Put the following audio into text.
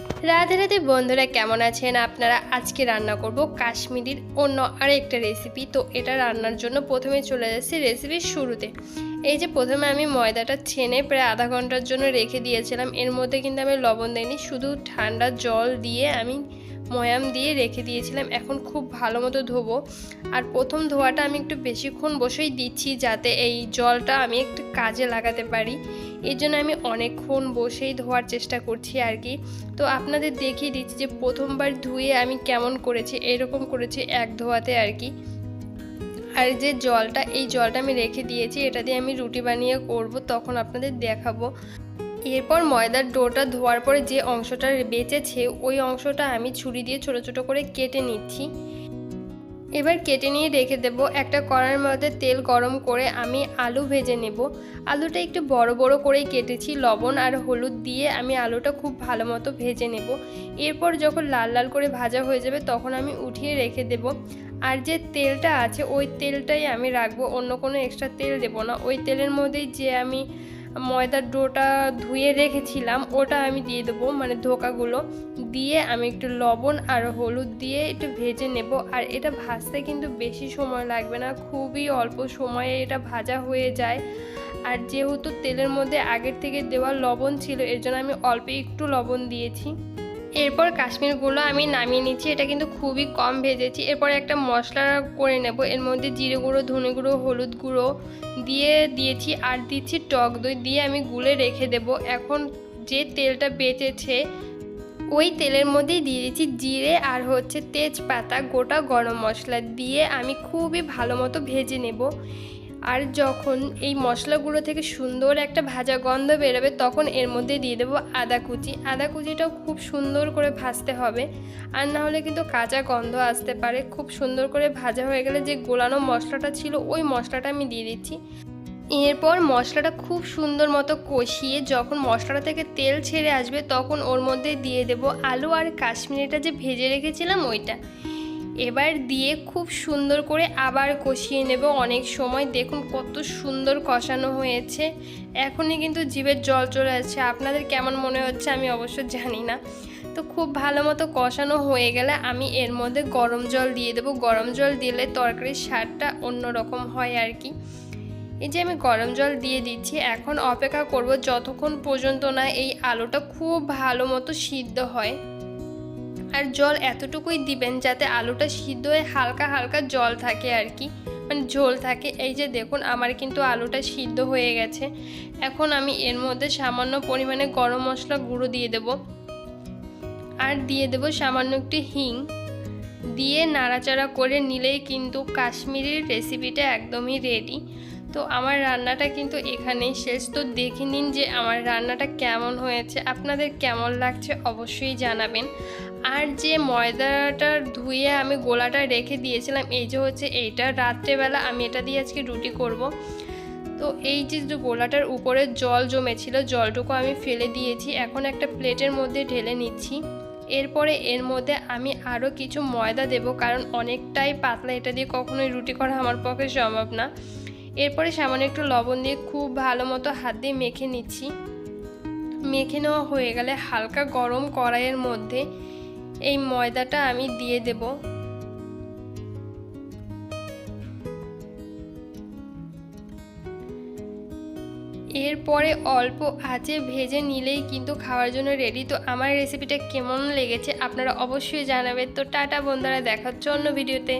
রাধে রাধে বন্ধুরা, কেমন আছেন? আপনারা আজকে রান্না করব কাশ্মীরির অন্য আরেকটা রেসিপি তো এটা রান্নার জন্য প্রথমে চলে যাচ্ছি রেসিপির শুরুতে। এই যে প্রথমে আমি ময়দাটা ছেনে প্রায় আধা ঘণ্টার জন্য রেখে দিয়েছিলাম। এর মধ্যে কিন্তু আমি লবণ দিইনি, শুধু ঠান্ডা জল দিয়ে আমি ময়াম দিয়ে রেখে দিয়েছিলাম। এখন খুব ভালো মতো ধোবো। আর প্রথম ধোয়াটা আমি একটু বেশিক্ষণ বসেই দিচ্ছি যাতে এই জলটা আমি একটু কাজে লাগাতে পারি। এর জন্য আমি অনেকক্ষণ বসেই ধোয়ার চেষ্টা করছি আর কি। তো আপনাদের দেখিয়ে দিচ্ছি যে প্রথমবার ধুয়ে আমি কেমন করেছি, এরকম করেছি এক ধোয়াতে আর কি। আর যে জলটা, এই জলটা আমি রেখে দিয়েছি, এটা দিয়ে আমি রুটি বানিয়ে করব, তখন আপনাদের দেখাবো। এরপর ময়দার ডোটা ধোয়ার পরে যে অংশটা বেঁচেছে, ওই অংশটা আমি ছুরি দিয়ে ছোট ছোট করে কেটে নিচ্ছি। এবার কেটে নিয়ে রেখে দেব একটা কড়ার মধ্যে তেল গরম করে আমি আলু ভেজে নেব। আলুটা একটু বড় বড় করেই কেটেছি, লবণ আর হলুদ দিয়ে আমি আলুটা খুব ভালো মতো ভেজে নেব। এরপর যখন লাল লাল করে ভাজা হয়ে যাবে তখন আমি উঠিয়ে রেখে দেব। আর যে তেলটা আছে ওই তেলটাই আমি রাখব, অন্য কোনো এক্সট্রা তেল দেবো না। ওই তেলের মধ্যেই যে আমি ময়দার ডোটা ধুয়ে রেখেছিলাম, ওটা আমি দিয়ে দেবো মানে ধোকাগুলো। দিয়ে আমি একটু লবণ আর হলুদ দিয়ে একটু ভেজে নেব। আর এটা ভাজতে কিন্তু বেশি সময় লাগবে না, খুবই অল্প সময়ে এটা ভাজা হয়ে যায়। আর যেহেতু তেলের মধ্যে আগের থেকে দেওয়া লবণ ছিল, এর জন্য আমি অল্প একটু লবণ দিয়েছি। এরপর কাশ্মীরগুলো আমি নামিয়ে নিচ্ছি। এটা কিন্তু খুবই কম ভেজেছি। এরপর একটা মশলা করে নেব। এর মধ্যে জিরে গুঁড়ো, ধনে গুঁড়ো, হলুদ গুঁড়ো দিয়ে দিয়েছি আর দিচ্ছি টক দই দিয়ে আমি গুলে রেখে দেব। এখন যে তেলটা বেঁচেছে, ওই তেলের মধ্যেই দিয়ে দিচ্ছি জিরে আর হচ্ছে তেজপাতা। গোটা গরম মশলা দিয়ে আমি খুবই ভালো মতো ভেজে নেব। আর যখন এই মশলাগুলো থেকে সুন্দর একটা ভাজা গন্ধ বেরোবে, তখন এর মধ্যে দিয়ে দেবো আদা কুচি। আদা কুচিটাও খুব সুন্দর করে ভাজতে হবে। আর না হলে কিন্তু কাঁচা গন্ধ আসতে পারে। খুব সুন্দর করে ভাজা হয়ে গেলে যে গোলানো মশলাটা ছিল, ওই মশলাটা আমি দিয়ে দিচ্ছি। এরপর মশলাটা খুব সুন্দর মতো কষিয়ে যখন মশলাটা থেকে তেল ছেড়ে আসবে, তখন ওর মধ্যে দিয়ে দেব আলু আর কাশ্মীরিটা যে ভেজে রেখেছিলাম, ওইটা। এবার দিয়ে খুব সুন্দর করে আবার কষিয়ে নেব অনেক সময়। দেখুন কত সুন্দর কষানো হয়েছে। এখনই কিন্তু জিভের জল চলে আসছে। আপনাদের কেমন মনে হচ্ছে আমি অবশ্য জানি না। তো খুব ভালো মতো কষানো হয়ে গেলে আমি এর মধ্যে গরম জল দিয়ে দেবো। গরম জল দিলে তরকারির স্বাদটা অন্যরকম হয় আর কি। এই যে আমি গরম জল দিয়ে দিচ্ছি, এখন অপেক্ষা করব যতক্ষণ পর্যন্ত না এই আলুটা খুব ভালো মতো সিদ্ধ হয়। আর জল এতটুকুই দিবেন যাতে আলুটা সিদ্ধ হয়ে হালকা হালকা জল থাকে আর কি। মানে ঝোল থাকে। এই যে দেখুন, আমার কিন্তু আলুটা সিদ্ধ হয়ে গেছে। এখন আমি এর মধ্যে সামান্য পরিমাণে গরম মশলা গুঁড়ো দিয়ে দেব। আর দিয়ে দেব সামান্য একটু হিং। দিয়ে নাড়াচাড়া করে নিলেই কিন্তু কাশ্মীরের রেসিপিটা একদমই রেডি তো আমার রান্নাটা কিন্তু এখানেই শেষ। তো দেখে নিন যে আমার রান্নাটা কেমন হয়েছে, আপনাদের কেমন লাগছে অবশ্যই জানাবেন। আর যে ময়দাটা ধুয়ে আমি গোলাটা রেখে দিয়েছিলাম, এই যে হচ্ছে এইটা, রাত্রেবেলা আমি এটা দিয়ে আজকে রুটি করব। তো এই যে গোলাটার উপরে জল জমেছিল, জলটুকু আমি ফেলে দিয়েছি। এখন একটা প্লেটের মধ্যে ঢেলে নিচ্ছি। এরপরে এর মধ্যে আমি আরও কিছু ময়দা দেব, কারণ অনেকটাই পাতলা এটা দিয়ে কখনোই রুটি করা আমার পক্ষে সম্ভব না। এরপরে সামান্য একটু লবণ দিয়ে খুব ভালো মতো হাত দিয়ে মেখে নিচ্ছি। মেখে নেওয়া হয়ে গেলে হালকা গরম কড়াইয়ের মধ্যে এই ময়দাটা আমি দিয়ে দেব। এরপরে অল্প আঁচে ভেজে নিলেই কিন্তু খাওয়ার জন্য রেডি তো আমার রেসিপিটা কেমন লেগেছে আপনারা অবশ্যই জানাবেন। তো টাটা বন্ধুরা দেখার জন্য ভিডিওতে